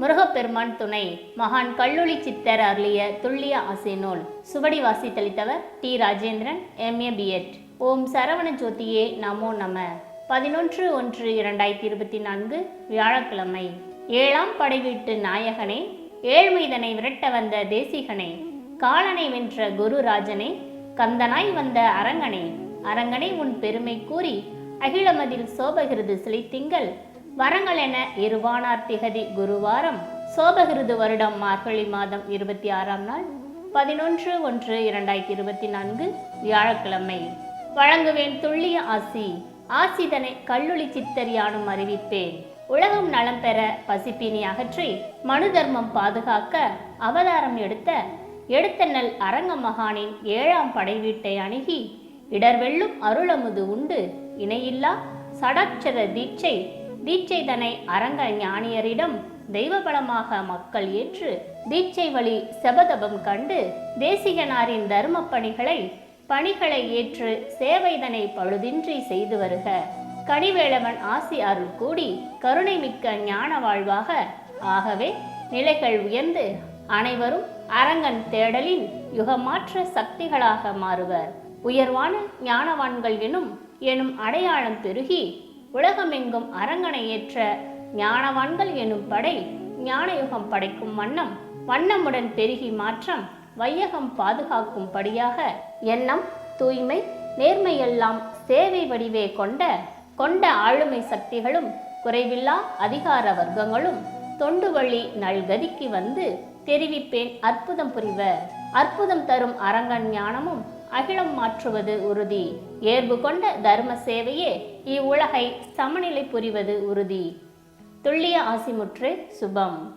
முருகப்பெருமான் துணை மகான் கல்லூலி சித்தர் அருளிய துல்லிய ஆசை நூல் சுவடி வாசித்தளித்தவர் டி. ராஜேந்திரன் எம்ஏ பிஎட் ஓம் சரவண ஜோதியே நமோ நம. பதினொன்று ஒன்று இரண்டாயிரத்தி இருபத்தி நான்கு வியாழக்கிழமை. ஏழாம் படைவீட்டு நாயகனே ஏழ்மைதனை விரட்ட வந்த தேசிகனே காலனை வென்ற குருராஜனே கந்தனாய் வந்த அரங்கனே அரங்கனை உன் பெருமை கூறி அகிலமதில் சோபகிருது சிலைத்திங்கள் வரங்கள் என இருவானார் திகதி குருவாரம். சோபகிருது வருடம் மார்கழி மாதம் இருபத்தி ஆறாம் நாள் பதினொன்று ஒன்று இரண்டாயிரத்தி இருபத்தி நான்கு வியாழக்கிழமை. வழங்குவேன் துள்ளிய ஆசி ஆசிதனை கல்லுளி சித்தர் யானும் அறிவிப்பேன். உலகம் நலம் பெற பசிப்பினி அகற்றி மனு தர்மம் பாதுகாக்க அவதாரம் எடுத்த எடுத்தனல் அரங்க மகானின் ஏழாம் படை வீட்டை அணுகி இடர்வெல்லும் அருளமுது உண்டு இணையில்லா சடாட்சர தீட்சை தீட்சைதனை அரங்க ஞானியரிடம் தெய்வபலமாக மக்கள் ஏற்று தீட்சை வழி செபதபம் கண்டு தேசிகனாரின் தர்ம பணிகளை பணிகளை ஏற்று சேவைதனை பழுதின்றி செய்து வருக. கனிவேளவன் ஆசி அருள் கூடி கருணை மிக்க ஞான வாழ்வாக. ஆகவே நிலைகள் உயர்ந்து அனைவரும் அரங்கன் தேடலின் யுகமாற்ற சக்திகளாக மாறுவர். உயர்வான ஞானவான்கள் எனும் எனும் அடையாளம் பெருகி உலகமெங்கும் அரங்கனை ஏற்ற ஞானவான்கள் எனும் படை ஞானயுகம் படைக்கும் வண்ணம் வண்ணமுடன் பெருகி மாற்றம் வையகம் பாதுகாக்கும் படியாக எண்ணம் தூய்மை நேர்மையெல்லாம் சேவை வடிவே கொண்ட கொண்ட ஆளுமை சக்திகளும் குறைவில்லா அதிகார வர்க்கங்களும் தொண்டு வழி நல்கதிக்கு வந்து தெரிவிப்பேன் அற்புதம் புரிவர் அற்புதம் தரும் அரங்கன் ஞானமும் அகிலம் மாற்றுவது உறுதி. ஏர்பு கொண்ட தர்ம சேவையே இவ்வுலகை சமநிலை புரிவது உறுதி. துல்லிய ஆசிமுற்று சுபம்.